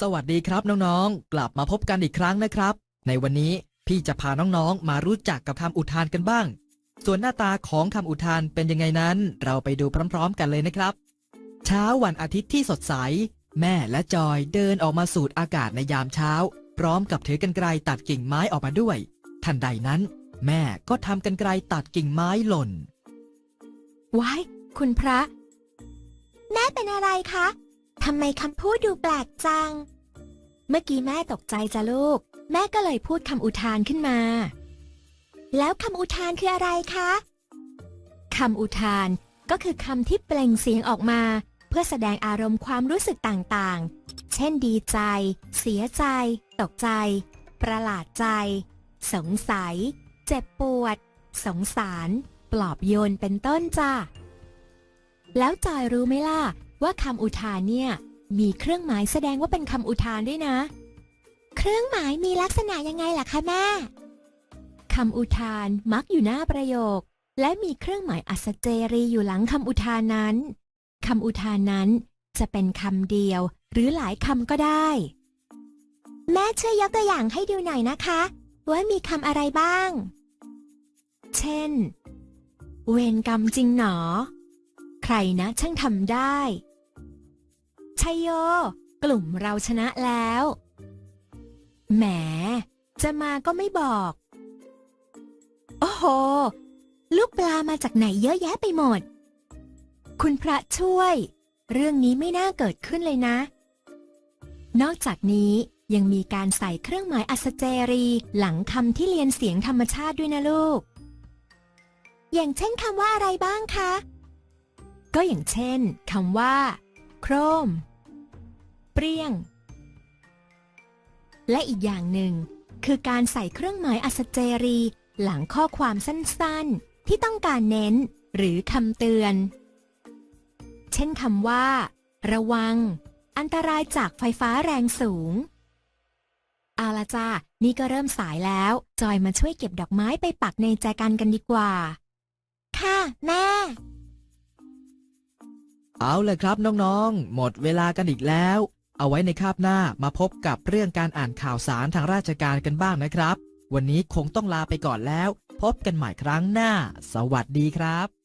สวัสดีครับน้องๆ กลับมาพบกันอีกครั้งนะครับ ในวันนี้พี่จะพาน้องๆ มารู้จักกับคำอุทานกันบ้าง ส่วนหน้าตาของคำอุทานเป็นยังไงนั้น เราไปดูพร้อม ๆ กันเลยนะครับ เช้าวันอาทิตย์ที่สดใส แม่และจอยเดินออกมาสูดอากาศในยามเช้า พร้อมกับถือกันไกรตัดกิ่งไม้ออกมาด้วย ทันใดนั้น แม่ก็ทำกันไกรตัดกิ่งไม้หล่นว้ายคุณพระ แม่เป็นอะไรคะ ทำไมคำพูดดูแปลกจัง เมื่อกี้แม่ตกใจจ้ะลูก แม่ก็เลยพูดคำอุทานขึ้นมา แล้วคำอุทานคืออะไรคะคำอุทานก็คือคำที่เปล่งเสียงออกมา เพื่อแสดงอารมณ์ความรู้สึกต่างๆ เช่นดีใจ เสียใจ ตกใจ ประหลาดใจ สงสัย เจ็บปวด สงสาร ปลอบโยนเป็นต้นจ้ะแล้วจอยรู้ไหมล่ะ ว่าคำอุทานเนี่ย มีเครื่องหมายแสดงว่าเป็นคำอุทานด้วยนะ เครื่องหมายมีลักษณะยังไงล่ะคะแม่คำอุทานมักอยู่หน้าประโยค และมีเครื่องหมายอัศเจรีอยู่หลังคำอุทานนั้นคำอุทานนั้นจะเป็นคำเดียวหรือหลายคำก็ได้ แม่ช่วยยกตัวอย่างให้ดูหน่อยนะคะ ว่ามีคำอะไรบ้าง เช่น เวรกรรมจริงหนอ ใครนะช่างทำได้ ชัยโย กลุ่มเราชนะแล้ว แหม จะมาก็ไม่บอก โอ้โห ลูกปลามาจากไหนเยอะแยะไปหมด คุณพระช่วย เรื่องนี้ไม่น่าเกิดขึ้นเลยนะ นอกจากนี้ยังมีการใส่เครื่องหมายอัศเจรีหลังคำที่เรียนเสียงธรรมชาติด้วยนะลูก อย่างเช่นคำว่าอะไรบ้างคะ ก็อย่างเช่นคำว่า โครม เปรี้ยง และอีกอย่างหนึ่ง คือการใส่เครื่องหมายอัศเจรี หลังข้อความสั้นๆ ที่ต้องการเน้น หรือคำเตือน เช่นคำว่า ระวัง อันตรายจากไฟฟ้าแรงสูงเอาละจ้า นี่ก็เริ่มสายแล้ว จอยมาช่วยเก็บดอกไม้ไปปักในแจกันกันดีกว่า ค่ะ แม่ เอาเลยครับน้องๆ หมดเวลากันอีกแล้ว เอาไว้ในคาบหน้ามาพบกับเรื่องการอ่านข่าวสารทางราชการกันบ้างนะครับ วันนี้คงต้องลาไปก่อนแล้ว พบกันใหม่ครั้งหน้า สวัสดีครับ